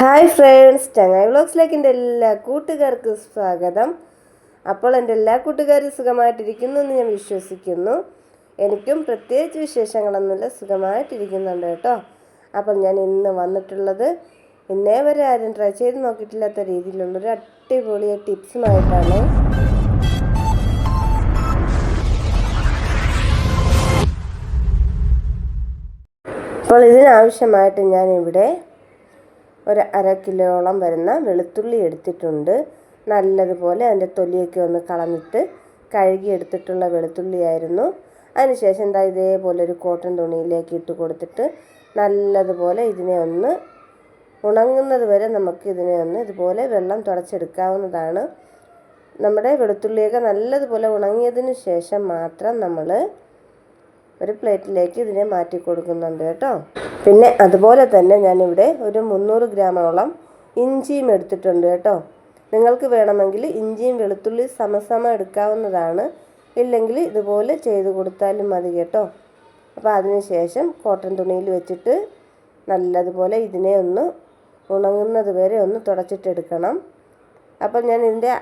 Hi friends ചങ്ങായി വ്ളോഗ്സിലേക്ക് എന്റെ എല്ലാ കൂട്ടുകാർക്കും സ്വാഗതം. അപ്പോൾ എന്റെ എല്ലാ കൂട്ടുകാരും സുഖമായിട്ടിരിക്കുന്നു എന്ന് ഞാൻ വിശ്വസിക്കുന്നു. എനിക്കും പ്രത്യേകിച്ച് വിശേഷങ്ങളൊന്നുമില്ല സുഖമായിട്ടിരിക്കുന്നുണ്ട് കേട്ടോ. അപ്പോൾ ഞാൻ ഇന്ന് വന്നിട്ടുള്ളത് ഇന്നേ വരെ ആരും ട്രൈ ചെയ്ത് നോക്കിയിട്ടില്ലാത്ത രീതിയിലുള്ളൊരു അടിപൊളി ടിപ്സുമായിട്ടാണ്. അപ്പോൾ ഇതിനാവശ്യമായിട്ട് ഞാനിവിടെ ഒരു അര കിലോളം വരുന്ന വെളുത്തുള്ളി എടുത്തിട്ടുണ്ട്. നല്ലതുപോലെ അതിന്റെ തൊലിയൊക്കെ ഒന്ന് കളഞ്ഞിട്ട് കഴുകി എടുത്തിട്ടുള്ള വെളുത്തുള്ളിയായിരുന്നു അതിനുശേഷം എന്താ ഇതേപോലെ ഒരു കോട്ടൺ തുണിയിലേക്ക് ഇട്ട് കൊടുത്തിട്ട് നല്ലതുപോലെ ഇതിനെ ഒന്ന് ഉണങ്ങുന്നത് വരെ നമുക്ക് ഇതിനെ ഒന്ന് ഇതുപോലെ വെള്ളം തുടച്ചെടുക്കാവുന്നതാണ്. നമ്മുടെ വെളുത്തുള്ളിയൊക്കെ നല്ലതുപോലെ ഉണങ്ങിയതിന് ശേഷം മാത്രം നമ്മൾ ഒരു പ്ലേറ്റിലേക്ക് ഇതിനെ മാറ്റി കൊടുക്കുന്നുണ്ട് കേട്ടോ. പിന്നെ അതുപോലെ തന്നെ ഞാനിവിടെ ഒരു മുന്നൂറ് ഗ്രാമോളം ഇഞ്ചിയും എടുത്തിട്ടുണ്ട് കേട്ടോ. നിങ്ങൾക്ക് വേണമെങ്കിൽ ഇഞ്ചിയും വെളുത്തുള്ളി സമസമ എടുക്കാവുന്നതാണ്. ഇല്ലെങ്കിൽ ഇതുപോലെ ചെയ്ത് കൊടുത്താലും മതി കേട്ടോ. അപ്പോൾ അതിന് ശേഷം കോട്ടൺ തുണിയിൽ വെച്ചിട്ട് നല്ലതുപോലെ ഇതിനെ ഒന്ന് ഉണങ്ങുന്നത് വരെ ഒന്ന് തുടച്ചിട്ടെടുക്കണം അപ്പം ഞാൻ ഇതിന്റെ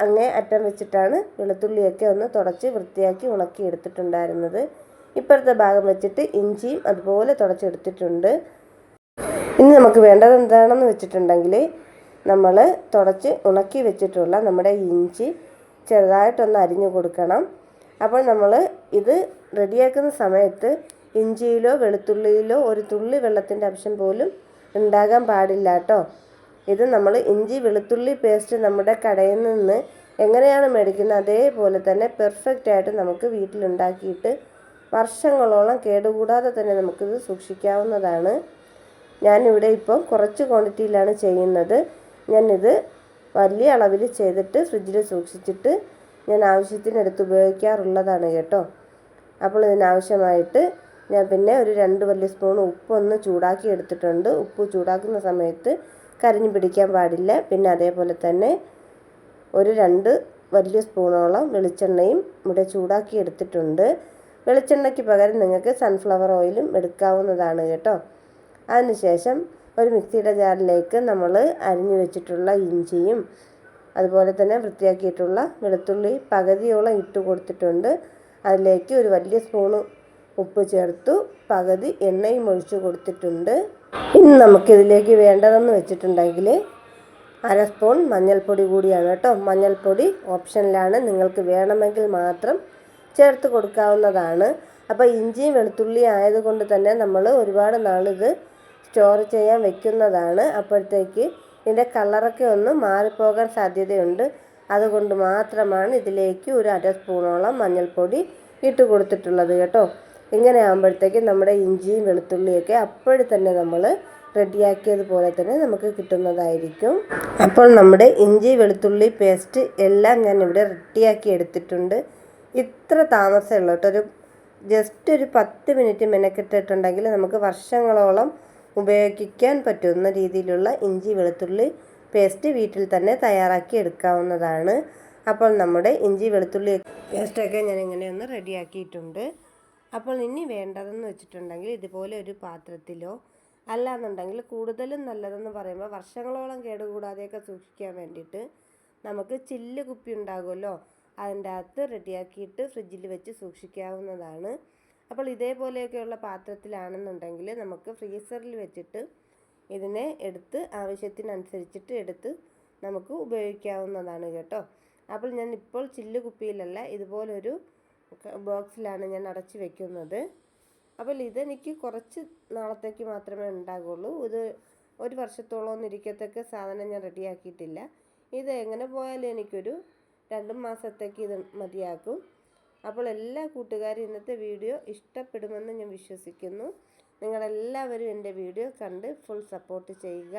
അങ്ങേ അറ്റം വെച്ചിട്ടാണ് വെളുത്തുള്ളിയൊക്കെ ഒന്ന് തുടച്ച് വൃത്തിയാക്കി ഉണക്കി എടുത്തിട്ടുണ്ടായിരുന്നത്. ഇപ്പുറത്തെ ഭാഗം വെച്ചിട്ട് ഇഞ്ചിയും അതുപോലെ തുടച്ചെടുത്തിട്ടുണ്ട്. ഇനി നമുക്ക് വേണ്ടത് എന്താണെന്ന് വെച്ചിട്ടുണ്ടെങ്കിൽ നമ്മൾ തുടച്ച് ഉണക്കി വെച്ചിട്ടുള്ള നമ്മുടെ ഇഞ്ചി ചെറുതായിട്ടൊന്ന് അരിഞ്ഞു കൊടുക്കണം. അപ്പോൾ നമ്മൾ ഇത് റെഡിയാക്കുന്ന സമയത്ത് ഇഞ്ചിയിലോ വെളുത്തുള്ളിയിലോ ഒരു തുള്ളി വെള്ളത്തിന്റെ അംശം പോലും ഉണ്ടാകാൻ പാടില്ല കേട്ടോ. ഇത് നമ്മൾ ഇഞ്ചി വെളുത്തുള്ളി പേസ്റ്റ് നമ്മുടെ കടയിൽ നിന്ന് എങ്ങനെയാണ് മേടിക്കുന്നത്? അതേപോലെ തന്നെ പെർഫെക്റ്റ് ആയിട്ട് നമുക്ക് വീട്ടിലുണ്ടാക്കിയിട്ട് വർഷങ്ങളോളം കേടുകൂടാതെ തന്നെ നമുക്കിത് സൂക്ഷിക്കാവുന്നതാണ്. ഞാനിവിടെ ഇപ്പം കുറച്ച് ക്വാണ്ടിറ്റിയിലാണ് ചെയ്യുന്നത്. ഞാനിത് വലിയ അളവിൽ ചെയ്തിട്ട് ഫ്രിഡ്ജിൽ സൂക്ഷിച്ചിട്ട് ഞാൻ ആവശ്യത്തിനടുത്ത് ഉപയോഗിക്കാറുള്ളതാണ് കേട്ടോ. അപ്പോൾ ഇതിനാവശ്യമായിട്ട് ഞാൻ പിന്നെ ഒരു രണ്ട് വലിയ സ്പൂൺ ഉപ്പൊന്ന് ചൂടാക്കി എടുത്തിട്ടുണ്ട്. ഉപ്പ് ചൂടാക്കുന്ന സമയത്ത് കരിഞ്ഞു പിടിക്കാൻ പാടില്ല. പിന്നെ അതേപോലെ തന്നെ ഒരു രണ്ട് വലിയ സ്പൂണോളം വെളിച്ചെണ്ണയും ഇവിടെ ചൂടാക്കി എടുത്തിട്ടുണ്ട്. വെളിച്ചെണ്ണയ്ക്ക് പകരം നിങ്ങൾക്ക് സൺഫ്ലവർ ഓയിലും എടുക്കാവുന്നതാണ് കേട്ടോ. അതിനുശേഷം ഒരു മിക്സിയുടെ ജാറിലേക്ക് നമ്മൾ അരിഞ്ഞു വെച്ചിട്ടുള്ള ഇഞ്ചിയും അതുപോലെ തന്നെ വൃത്തിയാക്കിയിട്ടുള്ള വെളുത്തുള്ളി പകുതിയോളം ഇട്ട് കൊടുത്തിട്ടുണ്ട്. അതിലേക്ക് ഒരു വലിയ സ്പൂണ് ഉപ്പ് ചേർത്തു പകുതി എണ്ണയും ഒഴിച്ച് കൊടുത്തിട്ടുണ്ട്. ഇനി നമുക്കിതിലേക്ക് വേണ്ടതെന്ന് വെച്ചിട്ടുണ്ടെങ്കിൽ അര സ്പൂൺ മഞ്ഞൾപ്പൊടി കൂടിയാണ് കേട്ടോ. മഞ്ഞൾപ്പൊടി ഓപ്ഷനിലാണ്. നിങ്ങൾക്ക് വേണമെങ്കിൽ മാത്രം ചേർത്ത് കൊടുക്കാവുന്നതാണ്. അപ്പോൾ ഇഞ്ചിയും വെളുത്തുള്ളി ആയതുകൊണ്ട് തന്നെ നമ്മൾ ഒരുപാട് നാളിത് സ്റ്റോർ ചെയ്യാൻ വെക്കുന്നതാണ്. അപ്പോഴത്തേക്ക് ഇതിന്റെ കളറൊക്കെ ഒന്ന് മാറിപ്പോകാൻ സാധ്യതയുണ്ട്. അതുകൊണ്ട് മാത്രമാണ് ഇതിലേക്ക് ഒരു അര സ്പൂണോളം മഞ്ഞൾപ്പൊടി ഇട്ട് കൊടുത്തിട്ടുള്ളത് കേട്ടോ. ഇങ്ങനെ ആകുമ്പോഴത്തേക്ക് നമ്മുടെ ഇഞ്ചിയും വെളുത്തുള്ളിയൊക്കെ അപ്പോഴും തന്നെ നമ്മൾ റെഡിയാക്കിയതുപോലെ തന്നെ നമുക്ക് കിട്ടുന്നതായിരിക്കും. അപ്പോൾ നമ്മുടെ ഇഞ്ചി വെളുത്തുള്ളി പേസ്റ്റ് എല്ലാം ഞാൻ ഇവിടെ റെഡിയാക്കി എടുത്തിട്ടുണ്ട്. ഇത്ര താമസമേ ഉള്ളൂ കേട്ടോ. ഒരു ജസ്റ്റ് ഒരു പത്ത് മിനിറ്റ് മെനക്കെട്ടിട്ടുണ്ടെങ്കിൽ നമുക്ക് വർഷങ്ങളോളം ഉപയോഗിക്കാൻ പറ്റുന്ന രീതിയിലുള്ള ഇഞ്ചി വെളുത്തുള്ളി പേസ്റ്റ് വീട്ടിൽ തന്നെ തയ്യാറാക്കി എടുക്കാവുന്നതാണ്. അപ്പോൾ നമ്മുടെ ഇഞ്ചി വെളുത്തുള്ളി പേസ്റ്റൊക്കെ ഞാൻ ഇങ്ങനെയൊന്ന് റെഡിയാക്കിയിട്ടുണ്ട് അപ്പോൾ ഇനി വേണ്ടതെന്ന് വെച്ചിട്ടുണ്ടെങ്കിൽ ഇതുപോലെ ഒരു പാത്രത്തിലോ അല്ലാന്നുണ്ടെങ്കിൽ കൂടുതലും നല്ലതെന്ന് പറയുമ്പോൾ വർഷങ്ങളോളം കേടുകൂടാതെയൊക്കെ സൂക്ഷിക്കാൻ വേണ്ടിയിട്ട് നമുക്ക് ചില്ല് കുപ്പി ഉണ്ടാകുമല്ലോ. അതിന്റെ അകത്ത് റെഡിയാക്കിയിട്ട് ഫ്രിഡ്ജിൽ വെച്ച് സൂക്ഷിക്കാവുന്നതാണ്. അപ്പോൾ ഇതേപോലെയൊക്കെയുള്ള പാത്രത്തിലാണെന്നുണ്ടെങ്കിൽ നമുക്ക് ഫ്രീസറിൽ വെച്ചിട്ട് ഇതിനെ എടുത്ത് ആവശ്യത്തിനനുസരിച്ചിട്ട് എടുത്ത് നമുക്ക് ഉപയോഗിക്കാവുന്നതാണ് കേട്ടോ. അപ്പോൾ ഞാൻ ഇപ്പോൾ ചില്ല് കുപ്പിയിലല്ല ഇതുപോലൊരു ബോക്സിലാണ് ഞാൻ അടച്ചു വെക്കുന്നത്. അപ്പോൾ ഇതെനിക്ക് കുറച്ച് നാളത്തേക്ക് മാത്രമേ ഉണ്ടാകുള്ളൂ. ഇത് ഒരു വർഷത്തോളം ഇരിക്കത്തക്ക സാധനം ഞാൻ റെഡിയാക്കിയിട്ടില്ല. ഇത് എങ്ങനെ പോയാലും എനിക്കൊരു രണ്ട് മാസത്തേക്ക് ഇത് മതിയാക്കും. അപ്പോൾ എല്ലാ കൂട്ടുകാരും ഇന്നത്തെ വീഡിയോ ഇഷ്ടപ്പെടുമെന്ന് ഞാൻ വിശ്വസിക്കുന്നു. നിങ്ങളെല്ലാവരും എന്റെ വീഡിയോ കണ്ട് ഫുൾ സപ്പോർട്ട് ചെയ്യുക.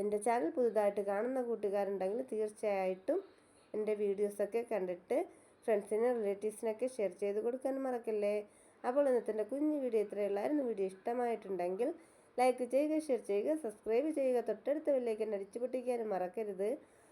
എന്റെ ചാനൽ പുതുതായിട്ട് കാണുന്ന കൂട്ടുകാരുണ്ടെങ്കിൽ തീർച്ചയായിട്ടും എന്റെ വീഡിയോസൊക്കെ കണ്ടിട്ട് ഫ്രണ്ട്സിനും റിലേറ്റീവ്സിനൊക്കെ ഷെയർ ചെയ്ത് കൊടുക്കാൻ മറക്കല്ലേ? അപ്പോൾ ഇന്നത്തെ കുഞ്ഞു വീഡിയോ ഇത്രയുള്ളായിരുന്നു വീഡിയോ ഇഷ്ടമായിട്ടുണ്ടെങ്കിൽ ലൈക്ക് ചെയ്യുക ഷെയർ ചെയ്യുക സബ്സ്ക്രൈബ് ചെയ്യുക. തൊട്ടടുത്ത വില്ലേക്ക് അടിച്ചു പൊട്ടിക്കാനും മറക്കരുത്.